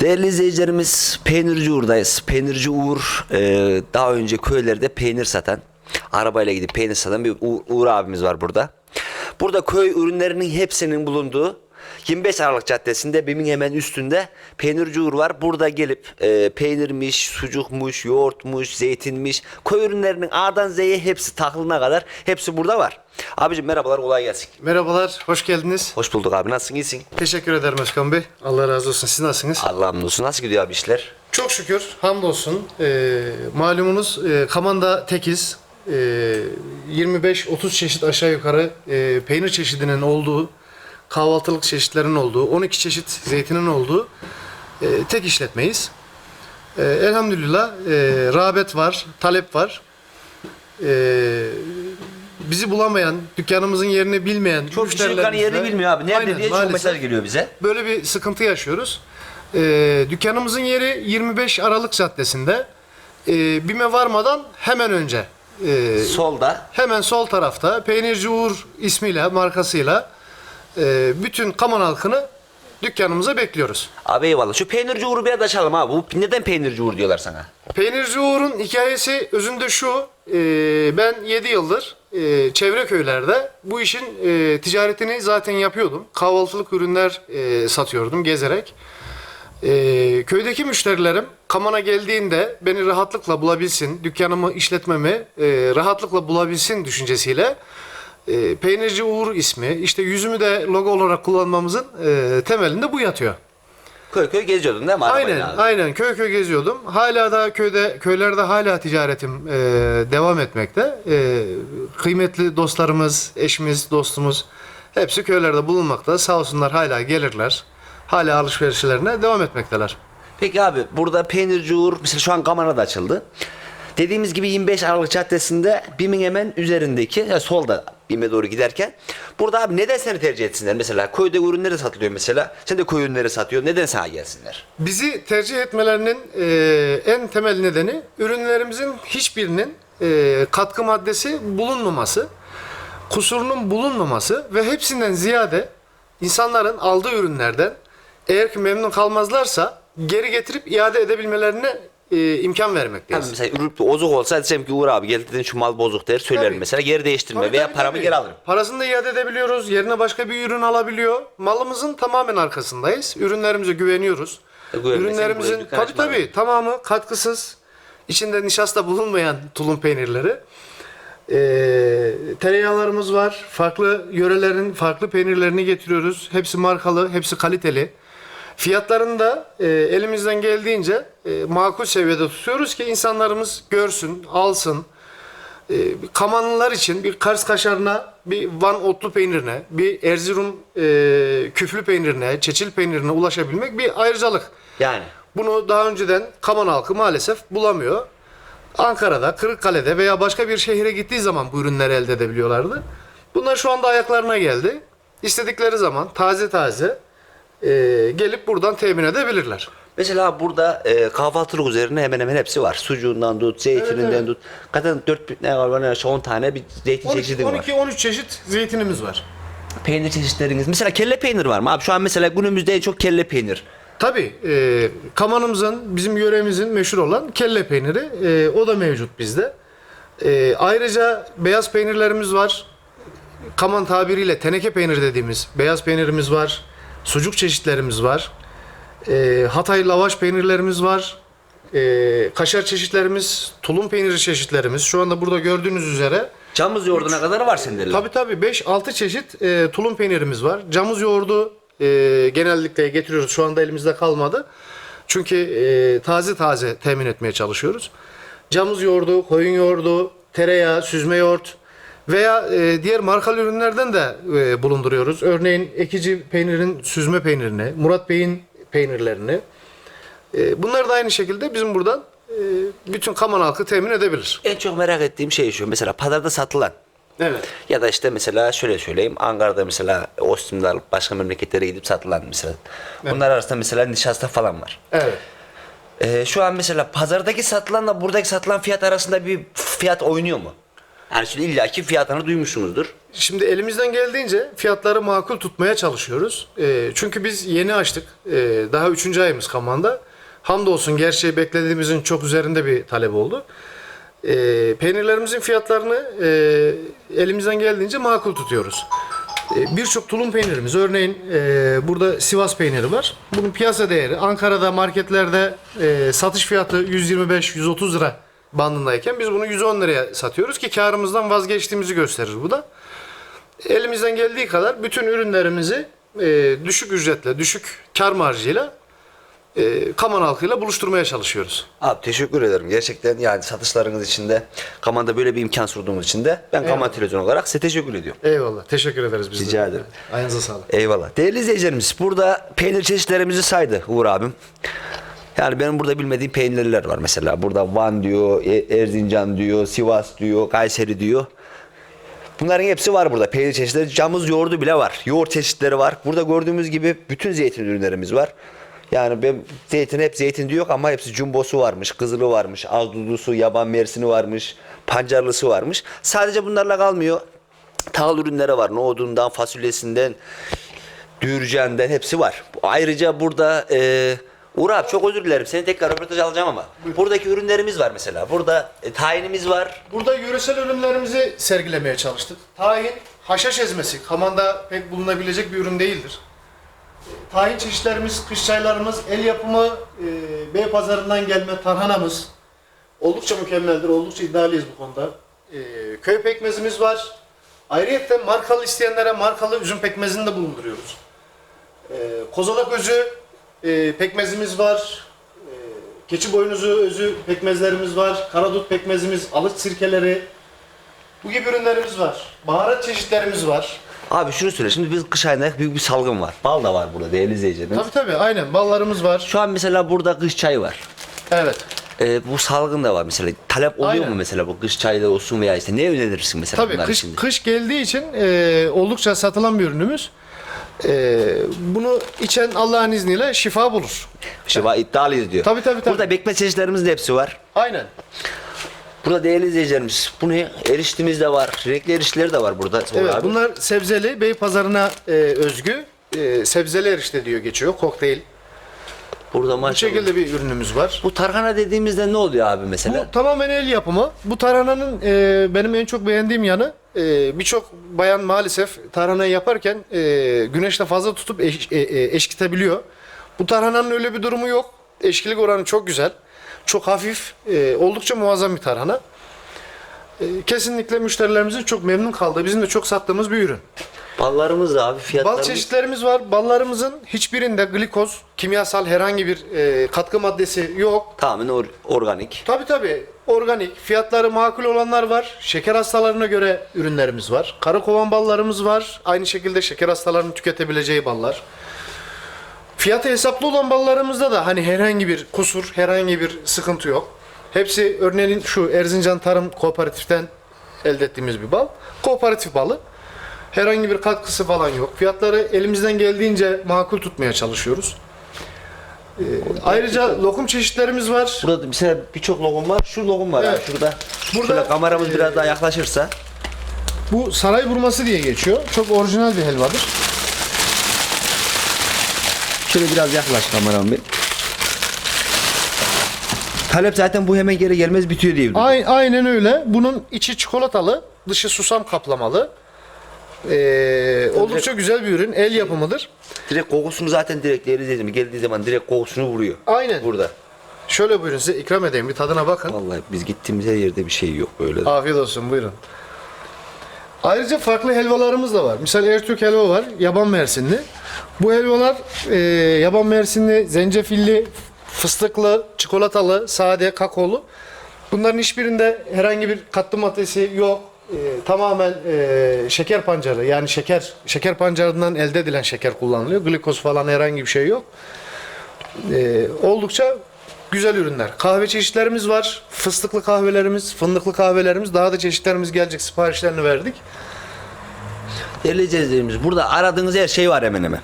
Değerli izleyicilerimiz Peynirci Uğur'dayız. Peynirci Uğur e, daha önce köylerde peynir satan, arabayla gidip peynir satan bir Uğur, Uğur abimiz var burada. Burada köy ürünlerinin hepsinin bulunduğu 25 Aralık Caddesi'nde BİM'in hemen üstünde Peynirci Uğur var. Burada gelip e, peynirmiş, sucukmuş, yoğurtmuş, zeytinmiş, köy ürünlerinin A'dan Z'ye hepsi taklına kadar hepsi burada var. Abicim merhabalar kolay gelsin. Merhabalar, hoş geldiniz. Hoş bulduk abi nasılsın iyisin? Teşekkür ederim Özkan Bey. Allah razı olsun. Siz nasılsınız? Allah'ım olsun nasıl gidiyor abi işler? Çok şükür, hamdolsun. Ee, malumunuz e, Kaman'da tekiz. Ee, 25-30 çeşit aşağı yukarı e, peynir çeşidinin olduğu, kahvaltılık çeşitlerin olduğu, 12 çeşit zeytinin olduğu e, tek işletmeyiz. E, elhamdülillah e, rağbet var, talep var. E, bizi bulamayan, dükkanımızın yerini bilmeyen Çok dükkanın yerini bilmiyor abi. Nerede Aynen, diye çok maalesef. mesaj geliyor bize. Böyle bir sıkıntı yaşıyoruz. Ee, dükkanımızın yeri 25 Aralık Caddesi'nde. Ee, BİM'e varmadan hemen önce. Ee, Solda. hemen sol tarafta Peynirci Uğur ismiyle, markasıyla e, bütün Kaman halkını dükkanımıza bekliyoruz. Abi eyvallah. Şu peynirci uğru bir açalım abi. Bu neden peynirci uğur diyorlar sana? Peynirci Uğur'un hikayesi özünde şu. e, ben 7 yıldır e, çevre köylerde bu işin e, ticaretini zaten yapıyordum. Kahvaltılık ürünler e, satıyordum gezerek. E, köydeki müşterilerim Kaman'a geldiğinde beni rahatlıkla bulabilsin, dükkanımı, işletmemi e, rahatlıkla bulabilsin düşüncesiyle e, Peynirci Uğur ismi, işte yüzümü de logo olarak kullanmamızın e, temelinde bu yatıyor. Köy köy geziyordun değil mi? arabayla Aynen, abi? aynen. Köy köy geziyordum. Hala da köyde, köylerde hala ticaretim e, devam etmekte. E, kıymetli dostlarımız, eşimiz, dostumuz hepsi köylerde bulunmakta. Sağ olsunlar hala gelirler. Hala alışverişlerine devam etmekteler. Peki abi burada peynirci uğur mesela şu an Kamana'da açıldı. Dediğimiz gibi 25 Aralık Caddesi'nde BİM'in hemen üzerindeki ya solda BİM'e doğru giderken burada abi neden seni tercih etsinler mesela köyde ürünleri satılıyor mesela sen de köy ürünleri satıyor neden sana gelsinler? Bizi tercih etmelerinin e, en temel nedeni ürünlerimizin hiçbirinin e, katkı maddesi bulunmaması, kusurunun bulunmaması ve hepsinden ziyade insanların aldığı ürünlerden eğer ki memnun kalmazlarsa geri getirip iade edebilmelerine e, imkan Abi vermekteyiz. mesela ürün bozuk olsa desem ki Uğur abi gel dedin şu mal bozuk der söylerim Tabii. mesela geri değiştirme Tabii, veya tabii, paramı tabii. geri alırım. Parasını da iade edebiliyoruz. Yerine başka bir ürün alabiliyor. Malımızın tamamen arkasındayız. Ürünlerimize güveniyoruz. E, güvenmesen buraya Ürünlerimizin dükkan tabii tabii tamamı katkısız. İçinde nişasta bulunmayan tulum peynirleri. Ee, tereyağlarımız var. Farklı yörelerin farklı peynirlerini getiriyoruz. Hepsi markalı, hepsi kaliteli. Fiyatlarını da e, elimizden geldiğince e, makul seviyede tutuyoruz ki insanlarımız görsün, alsın. E, Kamanlılar için bir Kars kaşarına, bir Van otlu peynirine, bir Erzurum e, küflü peynirine, çeçil peynirine ulaşabilmek bir ayrıcalık. Yani Bunu daha önceden Kaman halkı maalesef bulamıyor. Ankara'da, Kırıkkale'de veya başka bir şehire gittiği zaman bu ürünleri elde edebiliyorlardı. Bunlar şu anda ayaklarına geldi. İstedikleri zaman taze taze e, gelip buradan temin edebilirler. Mesela burada e, kahvaltılık üzerine hemen hemen hepsi var. Sucuğundan tut, zeytininden evet. tut. Zaten 4 ne var ne 10 tane bir zeytin çeşidi var. 12-13 çeşit zeytinimiz var. Peynir çeşitleriniz. Mesela kelle peynir var mı? Abi şu an mesela günümüzde en çok kelle peynir. Tabii e, Kaman'ımızın, bizim yöremizin meşhur olan kelle peyniri e, o da mevcut bizde. E, ayrıca beyaz peynirlerimiz var. Kaman tabiriyle teneke peynir dediğimiz beyaz peynirimiz var. Sucuk çeşitlerimiz var. E, Hatay lavaş peynirlerimiz var. E, kaşar çeşitlerimiz, tulum peyniri çeşitlerimiz. Şu anda burada gördüğünüz üzere Camız yoğurduna kadar var sende. Tabii tabii 5-6 çeşit e, tulum peynirimiz var. Camız yoğurdu e, genellikle getiriyoruz. Şu anda elimizde kalmadı. Çünkü e, taze taze temin etmeye çalışıyoruz. Camız yoğurdu, koyun yoğurdu, tereyağı, süzme yoğurt veya e, diğer markalı ürünlerden de e, bulunduruyoruz. Örneğin Ekici peynirin süzme peynirini, Murat Bey'in peynirlerini. E, bunlar da aynı şekilde bizim buradan e, bütün Kaman halkı temin edebilir. En çok merak ettiğim şey şu. Mesela pazarda satılan Evet. ya da işte mesela şöyle söyleyeyim. Ankara'da mesela Ostim'de alıp başka memleketlere gidip satılan mesela. Bunlar arasında mesela nişasta falan var. Evet. Ee, şu an mesela pazardaki satılanla buradaki satılan fiyat arasında bir fiyat oynuyor mu? Yani şimdi illaki fiyatını duymuşsunuzdur. Şimdi elimizden geldiğince fiyatları makul tutmaya çalışıyoruz. Ee, çünkü biz yeni açtık. Ee, daha üçüncü ayımız Kaman'da. Hamdolsun gerçeği beklediğimizin çok üzerinde bir talep oldu. Ee, peynirlerimizin fiyatlarını e, elimizden geldiğince makul tutuyoruz. Ee, Birçok tulum peynirimiz, örneğin e, burada Sivas peyniri var. Bunun piyasa değeri Ankara'da marketlerde e, satış fiyatı 125-130 lira bandındayken biz bunu 110 liraya satıyoruz ki karımızdan vazgeçtiğimizi gösterir bu da elimizden geldiği kadar bütün ürünlerimizi e, düşük ücretle, düşük kar marjıyla e, Kaman halkıyla buluşturmaya çalışıyoruz. Abi teşekkür ederim. Gerçekten yani satışlarınız için de Kaman'da böyle bir imkan sunduğunuz için de ben Kaman Eyvallah. Televizyon olarak size teşekkür ediyorum. Eyvallah. Teşekkür ederiz biz de. Rica ederim. Ayağınıza sağlık. Eyvallah. Değerli izleyicilerimiz burada peynir çeşitlerimizi saydı Uğur abim. Yani benim burada bilmediğim peynirler var mesela. Burada Van diyor, E- Erzincan diyor, Sivas diyor, Kayseri diyor. Bunların hepsi var burada. Peynir çeşitleri, camız yoğurdu bile var. Yoğurt çeşitleri var. Burada gördüğümüz gibi bütün zeytin ürünlerimiz var. Yani ben zeytin hep zeytin diyor ama hepsi jumbosu varmış, kızılı varmış, azdudlusu, yaban mersini varmış, pancarlısı varmış. Sadece bunlarla kalmıyor. Tahıl ürünleri var. Nohudundan, fasulyesinden, dürcenden hepsi var. Ayrıca burada e, Uğur abi çok özür dilerim. Seni tekrar röportaj alacağım ama. Buradaki ürünlerimiz var mesela. Burada e, tayinimiz var. Burada yöresel ürünlerimizi sergilemeye çalıştık. Tahin, haşhaş ezmesi. Kamanda pek bulunabilecek bir ürün değildir. Tahin çeşitlerimiz, kış çaylarımız, el yapımı, e, bey pazarından gelme tarhanamız oldukça mükemmeldir. Oldukça iddialıyız bu konuda. E, köy pekmezimiz var. Ayrıca markalı isteyenlere markalı üzüm pekmezini de bulunduruyoruz. E, kozalak özü e, pekmezimiz var. E, keçi boynuzu özü pekmezlerimiz var. Karadut pekmezimiz, alıç sirkeleri. Bu gibi ürünlerimiz var. Baharat çeşitlerimiz var. Abi şunu söyle. Şimdi biz kış ayında büyük bir salgın var. Bal da var burada değerli izleyicilerimiz. Tabii tabii aynen ballarımız var. Şu an mesela burada kış çayı var. Evet. E, bu salgın da var mesela. Talep oluyor Aynen. mu mesela bu kış çayı da olsun veya işte ne önerirsin mesela Tabii bunlar kış, için? kış geldiği için e, oldukça satılan bir ürünümüz. E, bunu içen Allah'ın izniyle şifa bulur. Şiva iddialıyız diyor. Tabii, tabii, tabii. Burada bekme çeşitlerimizin de hepsi var. Aynen. Burada değerli izleyicilerimiz bu ne? Eriştimiz de var. Renkli erişteleri de var burada. Evet abi. bunlar sebzeli bey pazarına e, özgü e, sebzeli erişte diyor geçiyor kokteyl. Burada Bu maşallah. şekilde bir ürünümüz var. Bu tarhana dediğimizde ne oluyor abi mesela? Bu tamamen el yapımı. Bu tarhananın e, benim en çok beğendiğim yanı e, birçok bayan maalesef tarhanayı yaparken e, güneşte fazla tutup eş, e, e, eşkitebiliyor. Bu tarhananın öyle bir durumu yok. Eşkilik oranı çok güzel. Çok hafif, e, oldukça muazzam bir tarhana. E, kesinlikle müşterilerimizin çok memnun kaldığı, bizim de çok sattığımız bir ürün. Ballarımız da abi Bal fiyatlarımız. çeşitlerimiz var. Ballarımızın hiçbirinde glikoz, kimyasal herhangi bir e, katkı maddesi yok. Tamamen or- organik. Tabi tabi organik fiyatları makul olanlar var. Şeker hastalarına göre ürünlerimiz var. Karakovan ballarımız var. Aynı şekilde şeker hastalarının tüketebileceği ballar. Fiyatı hesaplı olan ballarımızda da hani herhangi bir kusur, herhangi bir sıkıntı yok. Hepsi örneğin şu Erzincan Tarım Kooperatif'ten elde ettiğimiz bir bal. Kooperatif balı. Herhangi bir katkısı falan yok. Fiyatları elimizden geldiğince makul tutmaya çalışıyoruz. Ee, ayrıca lokum çeşitlerimiz var. Burada mesela birçok lokum var. Şu lokum var Evet. abi şurada. Burada, Şöyle kameramız e, biraz daha yaklaşırsa. Bu saray burması diye geçiyor. Çok orijinal bir helvadır. Şöyle biraz yaklaş kameram bir. Talep zaten bu hemen geri gelmez bitiyor diye biliyorum. Ay- aynen öyle. Bunun içi çikolatalı, dışı susam kaplamalı. Ee, oldukça güzel bir ürün. El yapımıdır. Direkt kokusunu zaten direkt izleyicim geldiği zaman direkt kokusunu vuruyor. Aynen. Burada. Şöyle buyurun size ikram edeyim. Bir tadına bakın. Vallahi biz gittiğimiz her yerde bir şey yok böyle. Afiyet olsun buyurun. Ayrıca farklı helvalarımız da var. Misal Ertürk helva var. Yaban mersinli. Bu helvalar e, yaban mersinli, zencefilli, fıstıklı, çikolatalı, sade, kakaolu. Bunların hiçbirinde herhangi bir katkı maddesi yok. E, tamamen e, şeker pancarı yani şeker şeker pancarından elde edilen şeker kullanılıyor. Glikoz falan herhangi bir şey yok. E, oldukça güzel ürünler. Kahve çeşitlerimiz var. Fıstıklı kahvelerimiz, fındıklı kahvelerimiz. Daha da çeşitlerimiz gelecek. Siparişlerini verdik. Değerli izleyicilerimiz burada aradığınız her şey var hemen hemen.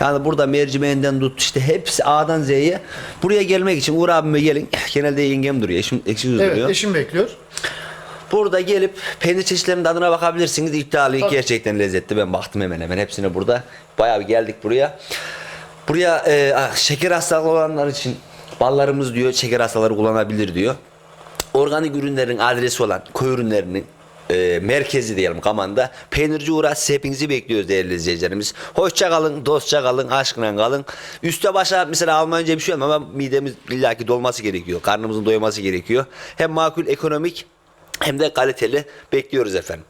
Yani burada mercimeğinden tut işte hepsi A'dan Z'ye. Buraya gelmek için Uğur abime gelin. Genelde yengem duruyor. Eşim, eşim Evet, duruyor. eşim bekliyor. Burada gelip peynir çeşitlerinin tadına bakabilirsiniz. İddialı gerçekten lezzetli. Ben baktım hemen hemen hepsine burada. Bayağı bir geldik buraya. Buraya e, ah, şeker hastalığı olanlar için ballarımız diyor şeker hastaları kullanabilir diyor. Organik ürünlerin adresi olan köy ürünlerinin e, merkezi diyelim Kaman'da. Peynirci Uğra siz hepinizi bekliyoruz değerli izleyicilerimiz. Hoşça kalın, dostça kalın, aşkla kalın. Üste başa mesela Almanca bir şey olmuyor ama midemiz illaki dolması gerekiyor. Karnımızın doyması gerekiyor. Hem makul ekonomik hem de kaliteli bekliyoruz efendim.